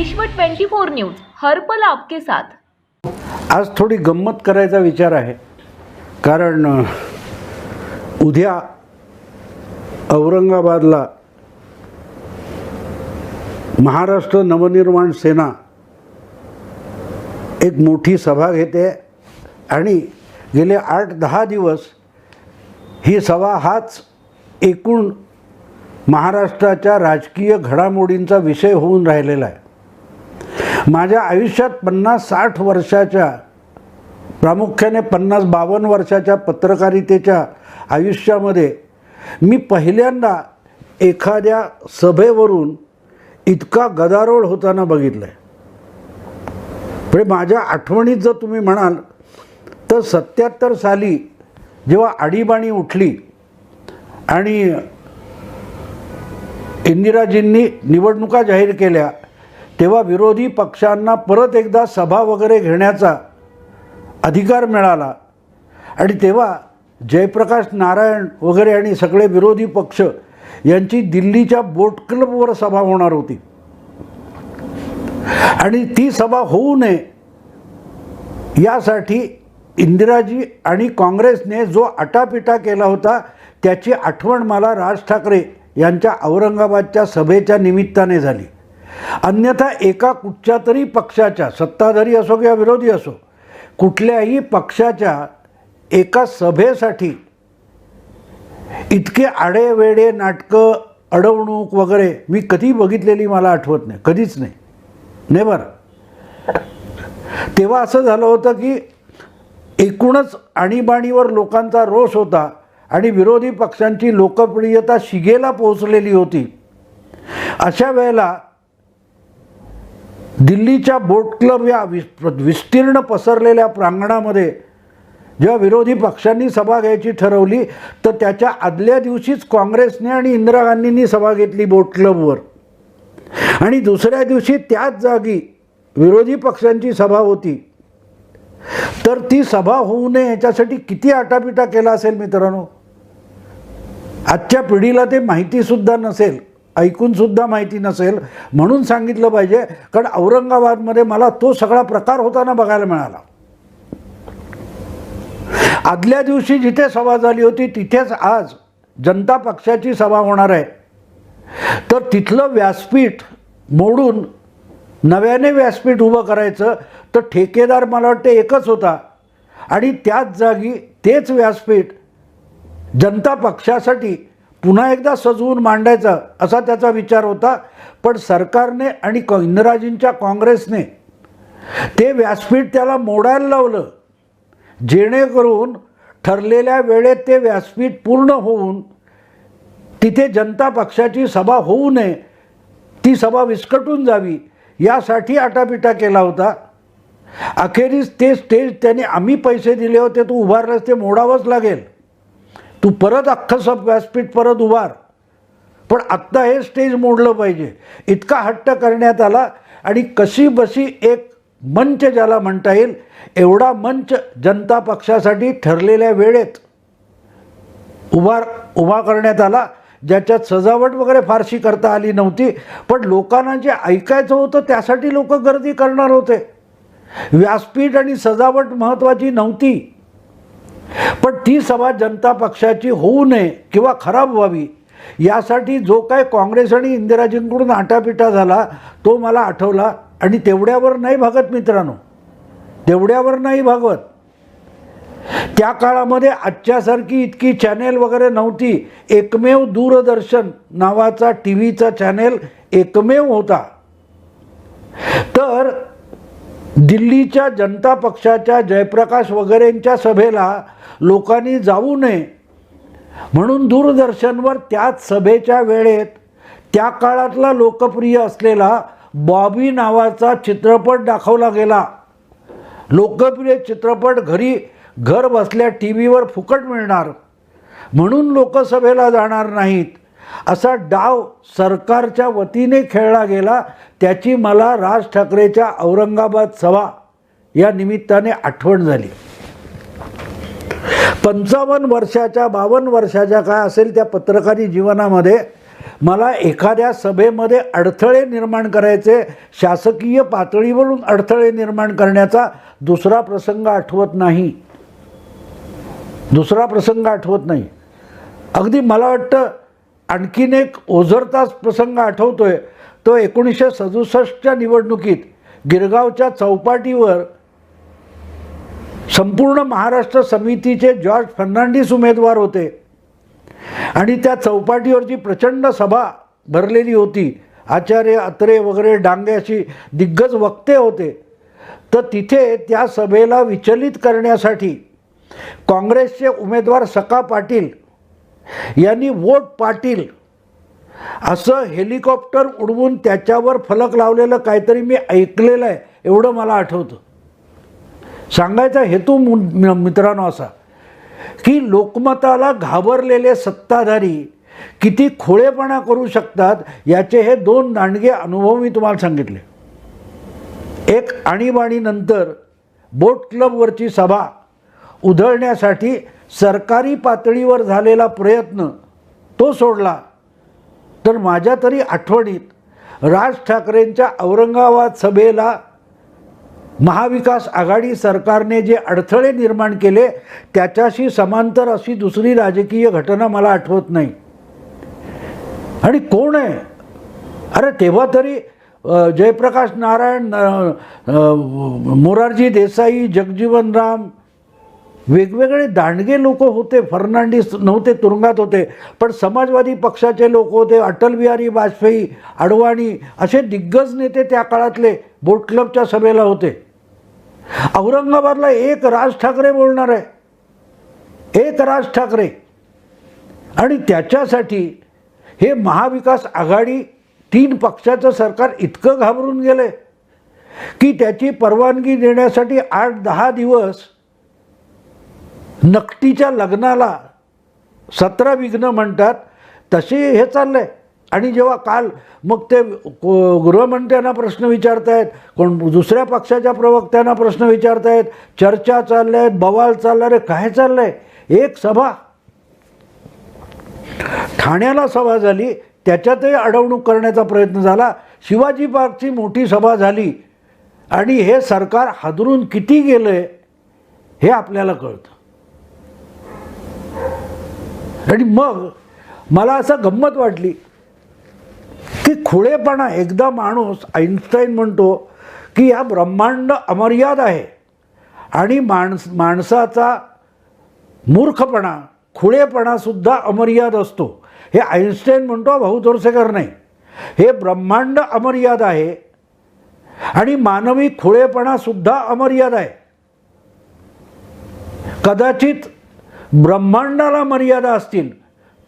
विश्व 24 न्यूज हरपल आपके साथ. आज थोडी गंमत करायचा विचार आहे. कारण उद्या औरंगाबादला महाराष्ट्र नवनिर्माण सेना एक मोठी सभा घेते आणि गेले आठ दहा दिवस ही सभा हाच एकूण महाराष्ट्राच्या राजकीय घडामोडींचा विषय होऊन राहिलेला आहे. माझ्या आयुष्यात पन्नास साठ वर्षाच्या प्रामुख्याने पन्नास बावन्न वर्षाच्या पत्रकारितेच्या आयुष्यामध्ये मी पहिल्यांदा एखाद्या सभेवरून इतका गदारोळ होताना बघितलं आहे म्हणजे माझ्या आठवणीत जर तुम्ही म्हणाल तर सत्याहत्तर साली जेव्हा आणीबाणी उठली आणि इंदिराजींनी निवडणुका जाहीर केल्या तेव्हा विरोधी पक्षांना परत एकदा सभा वगैरे घेण्याचा अधिकार मिळाला. आणि तेव्हा जयप्रकाश नारायण वगैरे आणि सगळे विरोधी पक्ष यांची दिल्लीच्या बोट क्लबवर सभा होणार होती. आणि ती सभा होऊ नये यासाठी इंदिराजी आणि काँग्रेसने जो आटापिटा केला होता त्याची आठवण मला राज ठाकरे यांच्या औरंगाबादच्या सभेच्या निमित्ताने झाली. अन्यथा एका कुठच्या तरी पक्षाच्या सत्ताधारी असो किंवा विरोधी असो कुठल्याही पक्षाच्या एका सभेसाठी इतके आडेवेडे नाटकं अडवणूक वगैरे मी कधी बघितलेली मला आठवत नाही कधीच नाही. नेबर तेव्हा असं झालं होतं की एकूणच आणीबाणीवर लोकांचा रोष होता आणि विरोधी पक्षांची लोकप्रियता शिगेला पोहोचलेली होती. अशा वेळेला दिल्लीच्या बोट क्लब या विस विस्तीर्ण पसरलेल्या प्रांगणामध्ये जेव्हा विरोधी पक्षांनी सभा घ्यायची ठरवली तर त्याच्या आदल्या दिवशीच काँग्रेसने आणि इंदिरा गांधींनी सभा घेतली बोट क्लबवर. आणि दुसऱ्या दिवशी त्याच जागी विरोधी पक्षांची सभा होती. तर ती सभा होऊ नये याच्यासाठी किती आटापिटा केला असेल मित्रांनो? आजच्या पिढीला ते माहितीसुद्धा नसेल. ऐकूनसुद्धा माहिती नसेल म्हणून सांगितलं पाहिजे कारण औरंगाबादमध्ये मला तो सगळा प्रकार होताना बघायला मिळाला. आदल्या दिवशी जिथे सभा झाली होती तिथेच आज जनता पक्षाची सभा होणार आहे. तर तिथलं व्यासपीठ मोडून नव्याने व्यासपीठ उभं करायचं तर ठेकेदार मला वाटते एकच होता. आणि त्याच जागी तेच व्यासपीठ जनता पक्षासाठी पुन्हा एकदा सजवून मांडायचा असा त्याचा विचार होता. पण सरकारने आणि कॉ इंदिराजींच्या काँग्रेसने ते व्यासपीठ त्याला मोडायला लावलं. जेणेकरून ठरलेल्या वेळेत ते व्यासपीठ पूर्ण होऊन तिथे जनता पक्षाची सभा होऊ नये ती सभा विस्कटून जावी यासाठी आटापिटा केला होता. अखेरीस ते स्टेज त्याने आम्ही पैसे दिले होते तू उभारलंस ते मोडावंच लागेल. तू परत अख्खं सब व्यासपीठ परत उभार. पण आत्ता हे स्टेज मोडलं पाहिजे. इतका हट्ट करण्यात आला आणि कशी बशी एक मंच ज्याला म्हणता येईल एवढा मंच जनता पक्षासाठी ठरलेल्या वेळेत उभार उभा करण्यात आला. ज्याच्यात सजावट वगैरे फारशी करता आली नव्हती पण लोकांना जे ऐकायचं होतं त्यासाठी लोक गर्दी करणार होते. व्यासपीठ आणि सजावट महत्त्वाची नव्हती. पण ती सभा जनता पक्षाची होऊ नये किंवा खराब व्हावी यासाठी जो काय काँग्रेस आणि इंदिराजींकडून आटापिटा झाला तो मला आठवला. आणि तेवढ्यावर नाही भागत मित्रांनो. तेवढ्यावर नाही भागवत. त्या काळामध्ये आजच्यासारखी इतकी चॅनेल वगैरे नव्हती. एकमेव दूरदर्शन नावाचा टी व्हीचा चॅनेल एकमेव होता. तर दिल्लीच्या जनता पक्षाच्या जयप्रकाश वगैरेंच्या सभेला लोकांनी जाऊ नये. म्हणून दूरदर्शनवर त्याच सभेच्या वेळेत त्या काळातला लोकप्रिय असलेला बॉबी नावाचा चित्रपट दाखवला गेला. लोकप्रिय चित्रपट घरी घर बसल्या टी व्हीवर फुकट मिळणार. म्हणून लोकसभेला जाणार नाहीत. असा डाव सरकारच्या वतीने खेळला गेला त्याची मला राज ठाकरेच्या औरंगाबाद सभा या निमित्ताने आठवण झाली. पंचावन्न वर्षाच्या बावन्न वर्षाच्या काय असेल त्या पत्रकारी जीवनामध्ये मला एखाद्या सभेमध्ये अडथळे निर्माण करायचे शासकीय पातळीवरून अडथळे निर्माण करण्याचा दुसरा प्रसंग आठवत नाही. दुसरा प्रसंग आठवत नाही. अगदी मला वाटतं आणखीन एक ओझरताच प्रसंग आठवतोय. तो एकोणीसशे सदुसष्टच्या निवडणुकीत गिरगावच्या चौपाटीवर संपूर्ण महाराष्ट्र समितीचे जॉर्ज फर्नांडिस उमेदवार होते. आणि त्या चौपाटीवरची प्रचंड सभा भरलेली होती. आचार्य अत्रे वगैरे डांगे अशी दिग्गज वक्ते होते. तर तिथे त्या सभेला विचलित करण्यासाठी काँग्रेसचे उमेदवार सका पाटील यांनी वोट पाटील असं हेलिकॉप्टर उडवून त्याच्यावर फलक लावलेलं काहीतरी मी ऐकलेलं आहे. एवढं मला आठवतं. सांगायचा हेतू मु- मित्रांनो असा की लोकमताला घाबरलेले सत्ताधारी किती खोळेपणा करू शकतात याचे हे दोन दांडगे अनुभव मी तुम्हाला सांगितले. एक आणीबाणीनंतर बोट क्लबवरची सभा उधळण्यासाठी सरकारी पातळीवर झालेला प्रयत्न तो सोडला. तर माझ्या तरी आठवणीत राज ठाकरेंच्या औरंगाबाद सभेला महाविकास आघाडी सरकारने जे अडथळे निर्माण केले त्याच्याशी समांतर अशी दुसरी राजकीय घटना मला आठवत नाही. आणि कोण आहे? अरे तेव्हा तरी जयप्रकाश नारायण मोरारजी देसाई जगजीवन राम वेगवेगळे दांडगे लोक होते फर्नांडिस नव्हते तुरुंगात होते पण समाजवादी पक्षाचे लोक होते अटल बिहारी वाजपेयी अडवाणी असे दिग्गज नेते त्या काळातले बोट क्लबच्या सभेला होते. औरंगाबादला एक राज ठाकरे बोलणार आहे. एक राज ठाकरे. आणि त्याच्यासाठी हे महाविकास आघाडी तीन पक्षाचं सरकार इतकं घाबरून गेले की त्याची परवानगी देण्यासाठी आठ दहा दिवस नकटीच्या लग्नाला सतरा विघ्न म्हणतात तसे हे चाललं आहे आणि जेव्हा काल मग ते को- गृहमंत्र्यांना प्रश्न विचारतायत कोण दुसऱ्या पक्षाच्या प्रवक्त्यांना प्रश्न विचारतायत चर्चा चालल्या आहेत बवाल चालला रे काय चाललं आहे एक सभा. ठाण्याला सभा झाली त्याच्यातही अडवणूक करण्याचा प्रयत्न झाला शिवाजी पार्कची मोठी सभा झाली. आणि हे सरकार हादरून किती गेलं आहे हे आपल्याला कळतं. आणि मग मला असं गंमत वाटली की खुळेपणा. एकदा माणूस आईन्स्टाईन म्हणतो की या ब्रह्मांड अमर्याद आहे. आणि माणस माणसाचा मूर्खपणा खुळेपणासुद्धा अमर्याद असतो. हे आईन्स्टाईन म्हणतो भाऊ तोरसेकर नाही. हे ब्रह्मांड अमर्याद आहे. आणि मानवी खुळेपणासुद्धा अमर्याद आहे. कदाचित ब्रह्मांडाला मर्यादा असतील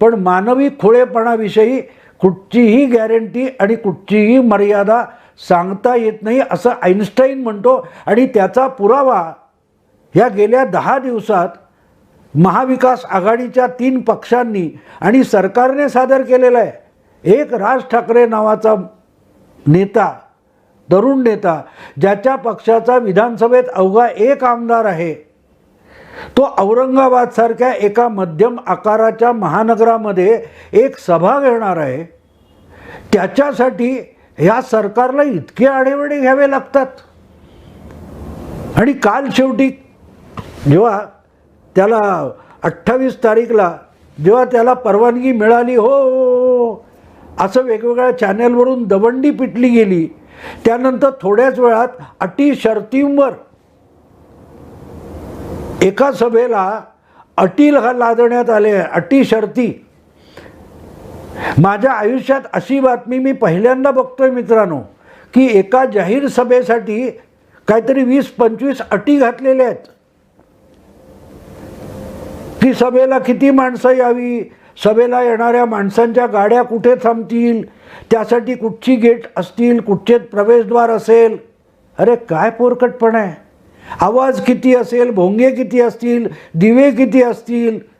पण मानवी खुळेपणाविषयी कुठचीही गॅरंटी आणि कुठचीही मर्यादा सांगता येत नाही असं आईन्स्टाईन म्हणतो. आणि त्याचा पुरावा ह्या गेल्या दहा दिवसात महाविकास आघाडीच्या तीन पक्षांनी आणि सरकारने सादर केलेला आहे. एक राज ठाकरे नावाचा नेता तरुण नेता ज्याच्या पक्षाचा विधानसभेत अवघा एक आमदार आहे. तो औरंगाबादसारख्या एका मध्यम आकाराच्या महानगरामध्ये एक सभा घेणार आहे. त्याच्यासाठी ह्या सरकारला इतके आडेवडे घ्यावे लागतात. आणि काल शेवटी जेव्हा त्याला अठ्ठावीस तारीखला जेव्हा त्याला परवानगी मिळाली हो, हो, हो असं वेगवेगळ्या चॅनेलवरून दवंडी पिटली गेली. त्यानंतर थोड्याच वेळात अटी शर्तींवर एका सभेला अटी लादण्यात आले अटी शर्ती. माझ्या आयुष्यात अशी बातमी मी पहिल्यांदा बघतोय मित्रांनो की एका जाहीर सभेसाठी काहीतरी वीस पंचवीस अटी घातलेल्या आहेत. की सभेला किती माणसं यावी? सभेला येणाऱ्या माणसांच्या गाड्या कुठे थांबतील? त्यासाठी कुठची गेट असतील? कुठचे प्रवेशद्वार असेल? अरे काय पोरकटपण आहे. आवाज किती असेल? भोंगे किती असतील? दिवे किती असतील?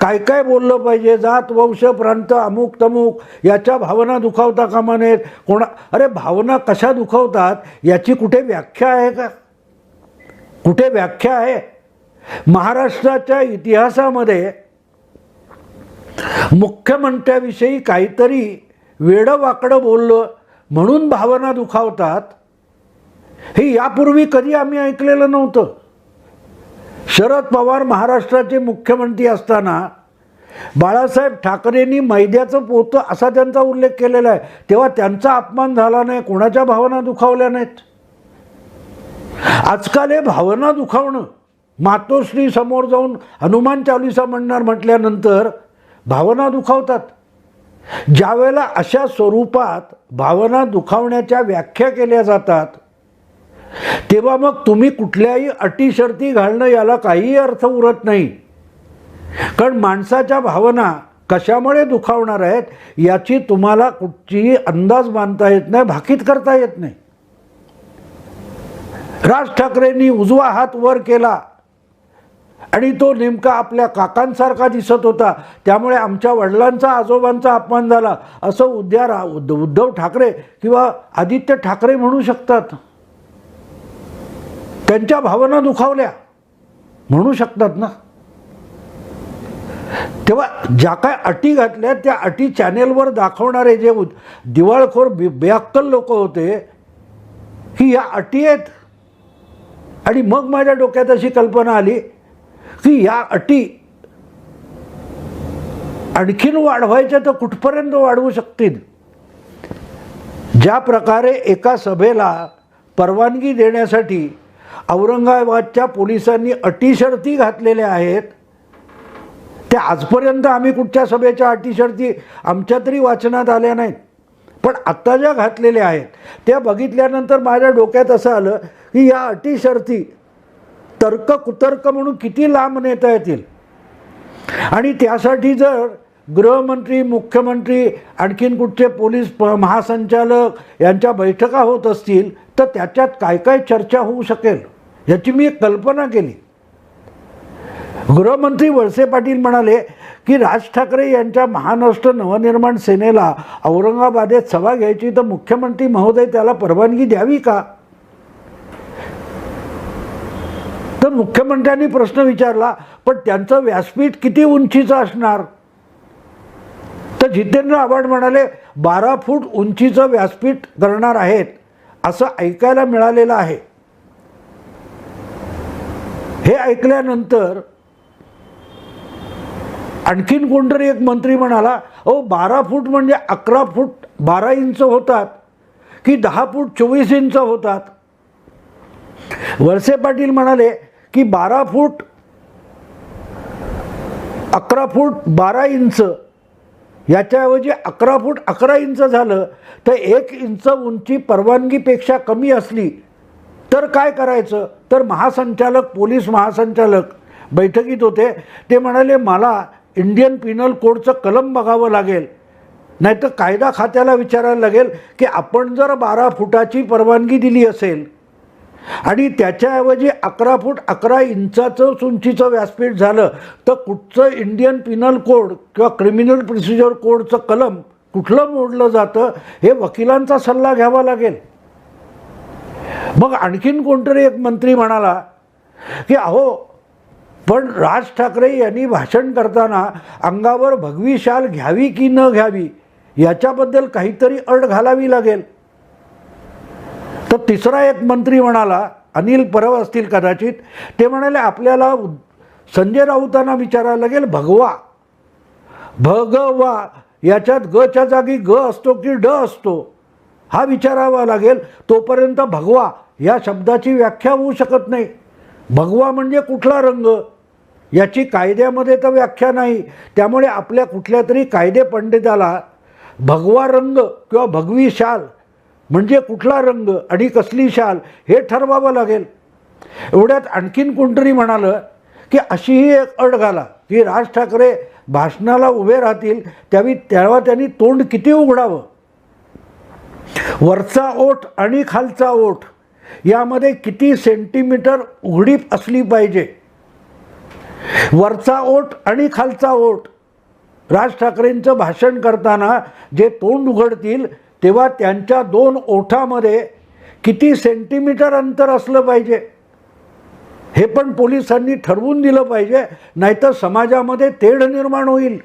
काय काय बोललं पाहिजे? जात वंश प्रांत अमुक तमुक याच्या भावना दुखावता कामा नयेत. कोणा अरे भावना कशा दुखावतात? याची कुठे व्याख्या आहे का? कुठे व्याख्या आहे? महाराष्ट्राच्या इतिहासामध्ये मुख्यमंत्र्याविषयी काहीतरी वेडं वाकडं बोललं म्हणून भावना दुखावतात हे यापूर्वी कधी आम्ही ऐकलेलं नव्हतं. शरद पवार महाराष्ट्राचे मुख्यमंत्री असताना बाळासाहेब ठाकरेंनी मैद्याचं पोतं असा त्यांचा उल्लेख केलेला आहे. तेव्हा त्यांचा अपमान झाला नाही कोणाच्या भावना दुखावल्या नाहीत? आजकाल हे भावना दुखावणं मातोश्री समोर जाऊन हनुमान चालिसा म्हणणार म्हटल्यानंतर भावना दुखावतात. ज्यावेळेला अशा स्वरूपात भावना दुखावण्याच्या व्याख्या केल्या जातात तेव्हा मग तुम्ही कुठल्याही अटी शर्ती घालणं याला काहीही अर्थ उरत नाही. कारण माणसाच्या भावना कशामुळे दुखावणार आहेत याची तुम्हाला कुठचीही अंदाज बांधता येत नाही भाकीत करता येत नाही. राज ठाकरेंनी उजवा हात वर केला आणि तो नेमका आपल्या काकांसारखा दिसत होता. त्यामुळे आमच्या वडिलांचा आजोबांचा अपमान झाला. असं उद्या रा उद्धव ठाकरे किंवा आदित्य ठाकरे म्हणू शकतात. त्यांच्या भावना दुखावल्या. म्हणू शकतात ना? तेव्हा ज्या काय अटी घातल्या त्या अटी चॅनेलवर दाखवणारे जे दिवाळखोर बे बेअक्कल लोक होते की या अटी आहेत. आणि मग माझ्या डोक्यात अशी कल्पना आली की या अटी आणखीन वाढवायच्या तर कुठपर्यंत वाढवू शकतील? ज्या प्रकारे एका सभेला परवानगी देण्यासाठी औरंगाबादच्या पोलिसांनी अटीशर्ती घातलेल्या आहेत. त्या आजपर्यंत आम्ही कुठच्या सभेच्या अटीशर्ती आमच्या तरी वाचनात आल्या नाहीत. पण आत्ता ज्या घातलेल्या आहेत त्या बघितल्यानंतर माझ्या डोक्यात असं आलं की या अटी शर्ती तर्क कुतर्क म्हणून किती लांब नेता येतील? आणि त्यासाठी जर गृहमंत्री मुख्यमंत्री आणखीन कुठचे पोलीस प महासंचालक यांच्या बैठका होत असतील तर त्याच्यात काय काय चर्चा होऊ शकेल? याची मी एक कल्पना केली. गृहमंत्री वळसे पाटील म्हणाले की राज ठाकरे यांच्या महाराष्ट्र नवनिर्माण सेनेला औरंगाबादेत सभा घ्यायची तर मुख्यमंत्री महोदय त्याला परवानगी द्यावी का? तर मुख्यमंत्र्यांनी प्रश्न विचारला पण त्यांचं व्यासपीठ किती उंचीचं असणार? तर जितेंद्र आव्हाड म्हणाले बारा फूट उंचीचं व्यासपीठ करणार आहेत असं ऐकायला मिळालेलं आहे. हे ऐकल्यानंतर आणखीन कोणतरी एक मंत्री म्हणाला अहो बारा फूट म्हणजे अकरा फूट बारा इंच होतात की दहा फूट चोवीस इंच होतात? वळसे पाटील म्हणाले की बारा फूट अकरा फूट बारा इंच याच्याऐवजी अकरा फूट अकरा इंच झालं तर एक इंच उंची परवानगीपेक्षा कमी असली तर काय करायचं? तर महासंचालक पोलीस महासंचालक बैठकीत होते. ते म्हणाले मला इंडियन पिनल कोडचं कलम बघावं लागेल. नाहीतर कायदा खात्याला विचारायला लागेल की आपण जर बारा फुटाची परवानगी दिली असेल आणि त्याच्याऐवजी अकरा फूट अकरा इंचाचं उंचीचं व्यासपीठ झालं तर कुठचं इंडियन पिनल कोड किंवा क्रिमिनल प्रोसिजर कोडचं कलम कुठलं मोडलं जातं हे वकिलांचा सल्ला घ्यावा लागेल. मग आणखीन कोणतरी एक मंत्री म्हणाला की अहो पण राज ठाकरे यांनी भाषण करताना अंगावर भगवी शाल घ्यावी की न घ्यावी याच्याबद्दल काहीतरी अट घालावी लागेल. तर तिसरा एक मंत्री म्हणाला अनिल परब असतील कदाचित. ते म्हणाले आपल्याला संजय राऊतांना विचारायला लागेल भगवा भगवा याच्यात गच्या जागी ग असतो की ड असतो? हा विचारावा लागेल तोपर्यंत भगवा या शब्दाची व्याख्या होऊ शकत नाही. भगवा म्हणजे कुठला रंग? याची कायद्यामध्ये तर व्याख्या नाही. त्यामुळे आपल्या कुठल्या तरी कायदे पंडिताला भगवा रंग किंवा भगवी शाल म्हणजे कुठला रंग आणि कसली शाल हे ठरवावं लागेल. एवढ्यात आणखीन कोणतरी म्हणालं की अशीही एक अड घाला की राज ठाकरे भाषणाला उभे राहतील त्यावेळी तेव्हा त्यांनी तोंड किती उघडावं? वरचा ओठ आणि खालचा ओठ यामध्ये किती सेंटीमीटर उघडीप असली पाहिजे? वरचा ओठ आणि खालचा ओठ. राज ठाकरेंचं भाषण करताना जे तोंड उघडतील तेव्हा त्यांच्या दोन ओठामध्ये किती सेंटीमीटर अंतर असलं पाहिजे? हे पण पोलिसांनी ठरवून दिलं पाहिजे नाहीतर समाजामध्ये तेढ निर्माण होईल.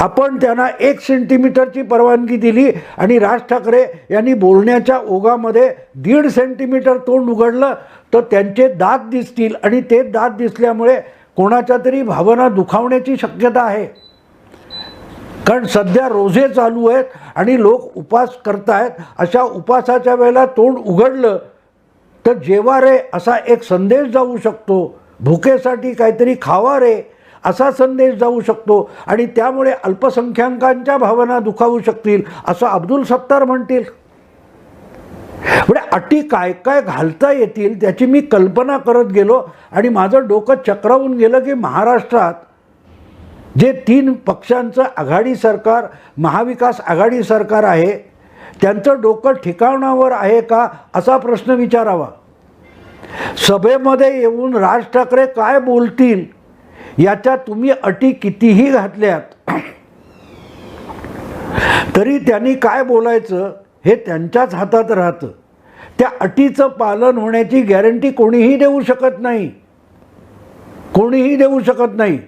आपण त्यांना एक सेंटीमीटरची परवानगी दिली आणि राज ठाकरे यांनी बोलण्याच्या ओघामध्ये दीड सेंटीमीटर तोंड उघडलं तर त्यांचे दात दिसतील आणि ते दात दिसल्यामुळे कोणाच्या तरी भावना दुखावण्याची शक्यता आहे. कारण सध्या रोजे चालू आहेत आणि लोक उपास करतायत. अशा उपासाच्या वेळेला तोंड उघडलं तर जेवा रे असा एक संदेश जाऊ शकतो भुकेसाठी काहीतरी खावा रे. असा संदेश जाऊ शकतो आणि त्यामुळे अल्पसंख्याकांच्या भावना दुखावू शकतील असं अब्दुल सत्तार म्हणतील. म्हणजे अटी काय काय घालता येतील त्याची मी कल्पना करत गेलो आणि माझं डोकं चक्रावून गेलं की महाराष्ट्रात जे तीन पक्षांचं आघाडी सरकार महाविकास आघाडी सरकार आहे त्यांचं डोकं ठिकाणावर आहे का असा प्रश्न विचारावा. सभेमध्ये येऊन राज ठाकरे काय बोलतील याच्या तुम्ही अटी कितीही घातल्यात तरी त्यांनी काय बोलायचं हे त्यांच्याच हातात राहतं. त्या अटीचं पालन होण्याची गॅरंटी कोणीही देऊ शकत नाही. कोणीही देऊ शकत नाही.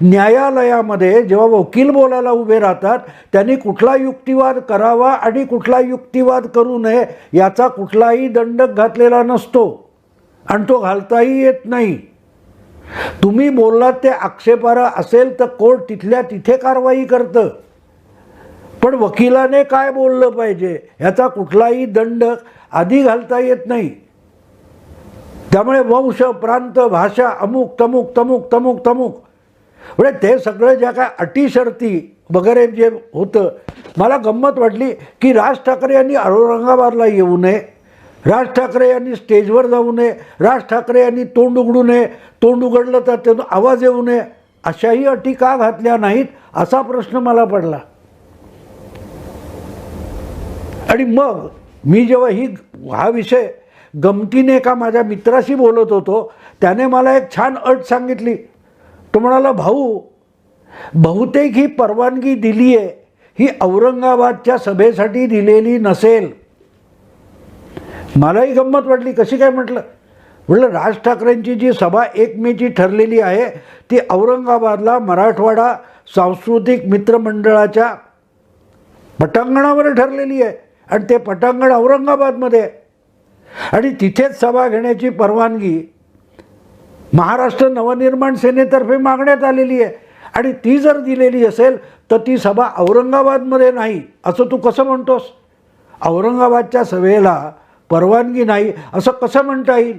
न्यायालयामध्ये जेव्हा वकील बोलायला उभे राहतात त्यांनी कुठला युक्तिवाद करावा आणि कुठला युक्तिवाद करू नये याचा कुठलाही दंडक घातलेला नसतो. आणि तो घालताही येत नाही. तुम्ही बोललात ते आक्षेपार्ह असेल तर कोर्ट तिथल्या तिथे कारवाई करतं. पण वकिलाने काय बोललं पाहिजे? ह्याचा कुठलाही दंड आधी घालता येत नाही. त्यामुळे वंश प्रांत भाषा अमुक तमुक तमुक तमुक तमुक. म्हणजे ते सगळं ज्या काय अटी शर्ती वगैरे जे होतं मला गंमत वाटली की राज ठाकरे यांनी औरंगाबादला येऊ नये. राज ठाकरे यांनी स्टेजवर जाऊ नये राज ठाकरे यांनी तोंड उघडू नये तोंड उघडलं तर त्यातून आवाज येऊ नये अशाही अटी का घातल्या नाहीत असा प्रश्न मला पडला. आणि मग मी जेव्हा ही हा विषय गमतीने एका माझ्या मित्राशी बोलत होतो त्याने मला एक छान अट सांगितली. तो म्हणाला भाऊ बहुतेक ही परवानगी दिली आहे ही औरंगाबादच्या सभेसाठी दिलेली नसेल. मलाही गंमत वाटली. कशी काय म्हटलं? म्हटलं राज ठाकरेंची जी सभा एक मेची ठरलेली आहे ती औरंगाबादला मराठवाडा सांस्कृतिक मित्रमंडळाच्या पटांगणावर ठरलेली आहे. आणि ते पटांगण औरंगाबादमध्ये. आहे आणि तिथेच सभा घेण्याची परवानगी महाराष्ट्र नवनिर्माण सेनेतर्फे मागण्यात आलेली आहे. आणि ती जर दिलेली असेल तर ती सभा औरंगाबादमध्ये नाही. असं तू कसं म्हणतोस? औरंगाबादच्या सभेला परवानगी नाही असं कसं म्हणता येईल?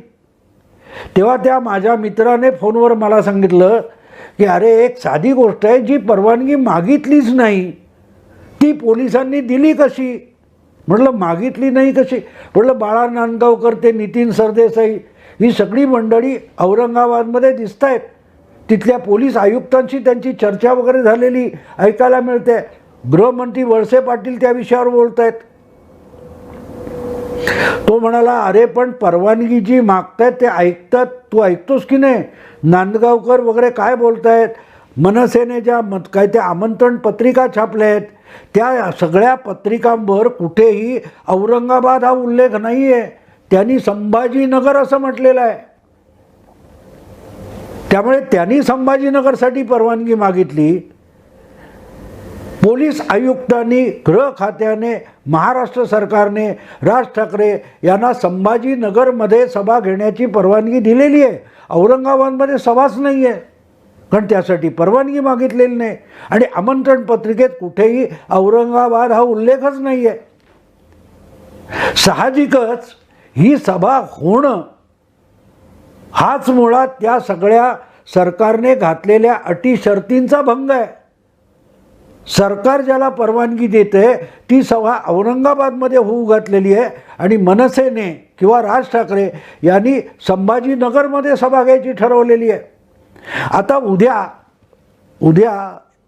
तेव्हा त्या माझ्या मित्राने फोनवर मला सांगितलं की अरे एक साधी गोष्ट आहे जी परवानगी मागितलीच नाही. ती पोलिसांनी दिली कशी? म्हटलं मागितली नाही कशी? म्हटलं बाळा नांदगावकर ते नितीन सरदेसाई ही सगळी मंडळी औरंगाबादमध्ये दिसत आहेत तिथल्या पोलीस आयुक्तांशी त्यांची चर्चा वगैरे झालेली ऐकायला मिळते. गृहमंत्री वळसे पाटील त्या विषयावर बोलत आहेत तो म्हणाला अरे पण परवानगी जी मागतायत ते ऐकतात. तू ऐकतोस की नाही? नांदगावकर वगैरे काय बोलतायत? मनसेने ज्या मत काय त्या आमंत्रण पत्रिका छापल्या आहेत त्या सगळ्या पत्रिकांवर कुठेही औरंगाबाद हा उल्लेख नाही आहे त्यांनी संभाजीनगर असं म्हटलेलं आहे. त्यामुळे त्यांनी संभाजीनगरसाठी परवानगी मागितली. पोलीस आयुक्तांनी गृह खात्याने महाराष्ट्र सरकारने राज ठाकरे यांना संभाजीनगरमध्ये सभा घेण्याची परवानगी दिलेली आहे. औरंगाबादमध्ये सभाच नाही आहे कारण त्यासाठी परवानगी मागितलेली नाही. आणि आमंत्रण पत्रिकेत कुठेही औरंगाबाद हा उल्लेखच नाही आहे साहजिकच ही सभा होणं हाच मुळात त्या सगळ्या सरकारने घातलेल्या अटी शर्तींचा भंग आहे. सरकार ज्याला परवानगी देते ती सभा औरंगाबादमध्ये होऊ घातलेली आहे आणि मनसेने किंवा राज ठाकरे यांनी संभाजीनगरमध्ये सभा घ्यायची ठरवलेली आहे. आता उद्या उद्या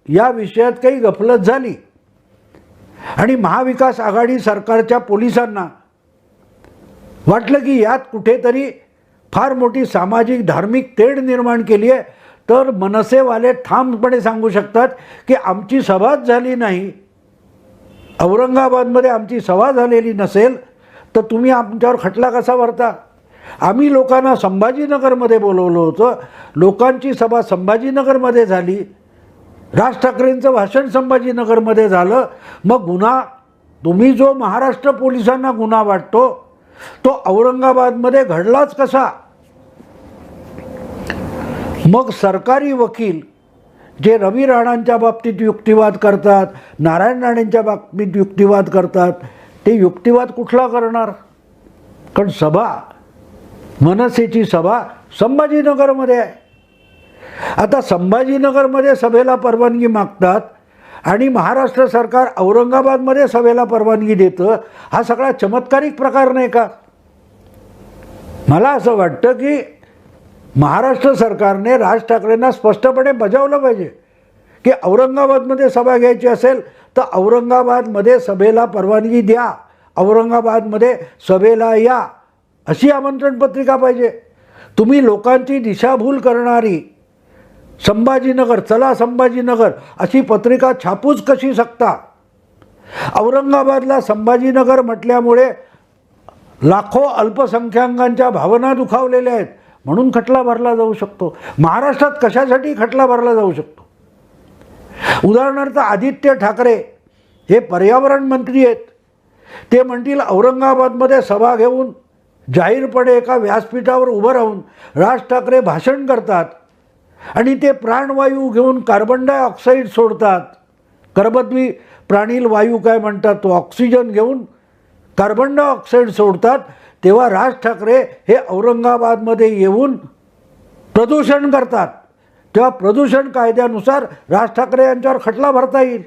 या विषयात काही गफलत झाली आणि महाविकास आघाडी सरकारच्या पोलिसांना वाटलं की यात कुठेतरी फार मोठी सामाजिक धार्मिक तेढ निर्माण केली आहे. तर मनसेवाले ठामपणे सांगू शकतात की आमची सभाच झाली नाही. औरंगाबादमध्ये आमची सभा झालेली नसेल तर तुम्ही आमच्यावर खटला कसा भरता? आम्ही लोकांना संभाजीनगरमध्ये बोलवलं होतं. लोकांची सभा संभाजीनगरमध्ये झाली. राज ठाकरेंचं भाषण संभाजीनगरमध्ये झालं. मग गुन्हा तुम्ही जो महाराष्ट्र पोलिसांना गुन्हा वाटतो तो औरंगाबादमध्ये घडलाच कसा? मग सरकारी वकील जे रवी राणांच्या बाबतीत युक्तिवाद करतात नारायण राणेंच्या बाबतीत युक्तिवाद करतात ते युक्तिवाद कुठला करणार? कारण सभा मनसेची सभा संभाजीनगरमध्ये आहे. आता संभाजीनगरमध्ये सभेला परवानगी मागतात आणि महाराष्ट्र सरकार औरंगाबादमध्ये सभेला परवानगी देतं हा सगळा चमत्कारिक प्रकार नाही का? मला असं वाटतं की महाराष्ट्र सरकारने राज ठाकरेंना स्पष्टपणे बजावलं पाहिजे. की औरंगाबादमध्ये सभा घ्यायची असेल तर औरंगाबादमध्ये सभेला परवानगी द्या. औरंगाबादमध्ये सभेला या. अशी आमंत्रण पत्रिका पाहिजे. तुम्ही लोकांची दिशाभूल करणारी संभाजीनगर चला संभाजीनगर अशी पत्रिका छापूच कशी शकता? औरंगाबादला संभाजीनगर म्हटल्यामुळे लाखो अल्पसंख्याकांच्या भावना दुखावलेल्या आहेत. म्हणून खटला भरला जाऊ शकतो. महाराष्ट्रात कशासाठी खटला भरला जाऊ शकतो? उदाहरणार्थ आदित्य ठाकरे हे पर्यावरण मंत्री आहेत. ते म्हणतील औरंगाबादमध्ये सभा घेऊन जाहीरपणे एका व्यासपीठावर उभं राहून राज ठाकरे भाषण करतात आणि ते प्राणवायू घेऊन कार्बन डायऑक्साईड सोडतात. करबद्वी प्राणील वायू काय म्हणतात? तो ऑक्सिजन घेऊन कार्बन डायऑक्साईड सोडतात. तेव्हा राज ठाकरे हे औरंगाबादमध्ये येऊन प्रदूषण करतात. तेव्हा प्रदूषण कायद्यानुसार राज ठाकरे यांच्यावर खटला भरता येईल.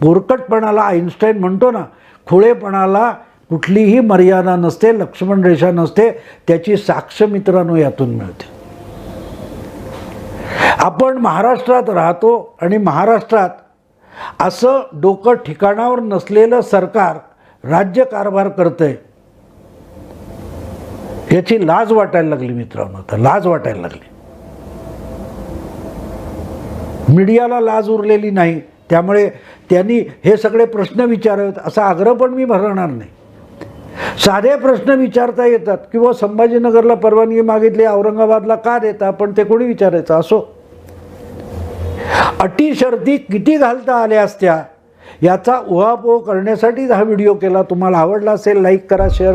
बोरकटपणाला आईन्स्टाईन म्हणतो ना खुळेपणाला कुठलीही मर्यादा नसते लक्ष्मण रेषा नसते त्याची साक्ष मित्रांनो यातून मिळते. आपण महाराष्ट्रात राहतो आणि महाराष्ट्रात असं डोकं ठिकाणावर नसलेलं सरकार राज्यकारभार आहे याची लाज वाटायला लागली मित्रांनो आता लाज वाटायला लागली. मीडियाला लाज उरलेली नाही त्यामुळे त्यांनी हे सगळे प्रश्न विचारावेत असा आग्रह पण मी भरणार नाही. साधे प्रश्न विचारता येतात किंवा संभाजीनगरला परवानगी मागितली औरंगाबादला का देता पण ते कोणी विचारायचं असो. अटी शर्ती किती घालता आल्या असत्या याचा उहापोह करण्यासाठीच हा व्हिडिओ केला. तुम्हाला आवडला असेल लाईक करा शेअर